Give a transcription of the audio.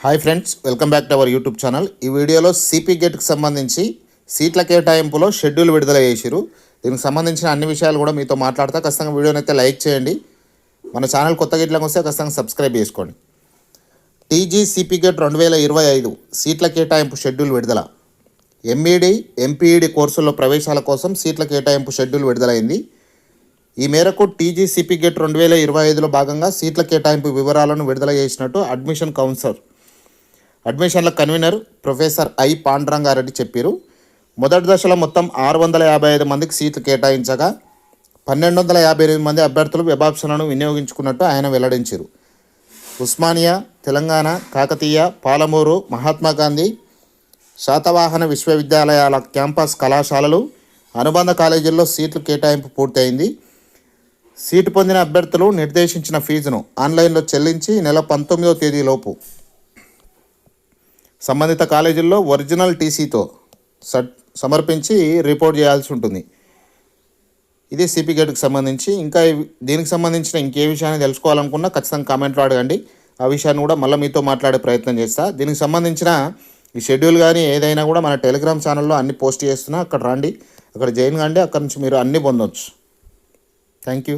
Hi friends welcome back to our YouTube channel. ఈ వీడియోలో CP గేట్కి సంబంధించి సీట్ల కేటాయింపులో షెడ్యూల్ విడుదల చేసిరు దీనికి సంబంధించిన అన్ని విషయాలు కూడా మీతో మాట్లాడతా. ఖచ్చితంగా వీడియోని అయితే లైక్ చేయండి. మన ఛానల్ కొత్త గేట్లకు వస్తే ఖచ్చితంగా సబ్స్క్రైబ్ చేసుకోండి. టీజీ గేట్ రెండు వేల ఇరవై ఐదు సీట్ల కేటాయింపు షెడ్యూల్ విడుదల. ఎంఈడి ఎంపీఈడి కోర్సుల్లో ప్రవేశాల కోసం సీట్ల కేటాయింపు షెడ్యూల్ విడుదలైంది. ఈ మేరకు టీజీ గేట్ రెండు వేల ఇరవై ఐదులో భాగంగా సీట్ల కేటాయింపు వివరాలను విడుదల చేసినట్టు అడ్మిషన్ కౌన్సిలర్ అడ్మిషన్ల కన్వీనర్ ప్రొఫెసర్ ఐ పాండురంగారెడ్డి చెప్పారు. మొదటి దశలో మొత్తం ఆరు వందల యాభై ఐదు మందికి సీట్లు కేటాయించగా పన్నెండు వందల యాభై ఎనిమిది మంది అభ్యర్థులు వెబాప్షన్లను వినియోగించుకున్నట్టు ఆయన వెల్లడించారు. ఉస్మానియా తెలంగాణ కాకతీయ పాలమూరు మహాత్మాగాంధీ శాతవాహన విశ్వవిద్యాలయాల క్యాంపస్ కళాశాలలు అనుబంధ కాలేజీల్లో సీట్లు కేటాయింపు పూర్తయింది. సీటు పొందిన అభ్యర్థులు నిర్దేశించిన ఫీజును ఆన్లైన్లో చెల్లించి నెల పంతొమ్మిదవ తేదీలోపు సంబంధిత కాలేజీల్లో ఒరిజినల్ టీసీతో సమర్పించి రిపోర్ట్ చేయాల్సి ఉంటుంది. ఇది సిపి గేట్కి సంబంధించి ఇంకా దీనికి సంబంధించిన ఇంకే విషయాన్ని తెలుసుకోవాలనుకున్నా ఖచ్చితంగా కామెంట్లో అడగండి ఆ విషయాన్ని కూడా మళ్ళీ మీతో మాట్లాడే ప్రయత్నం చేస్తా. దీనికి సంబంధించిన ఈ షెడ్యూల్ కానీ ఏదైనా కూడా మన టెలిగ్రామ్ ఛానల్లో అన్ని పోస్ట్ చేస్తున్నా అక్కడ రండి. అక్కడ జాయిన్ కండి అక్కడ నుంచి మీరు అన్నీ పొందొచ్చు. Thank you.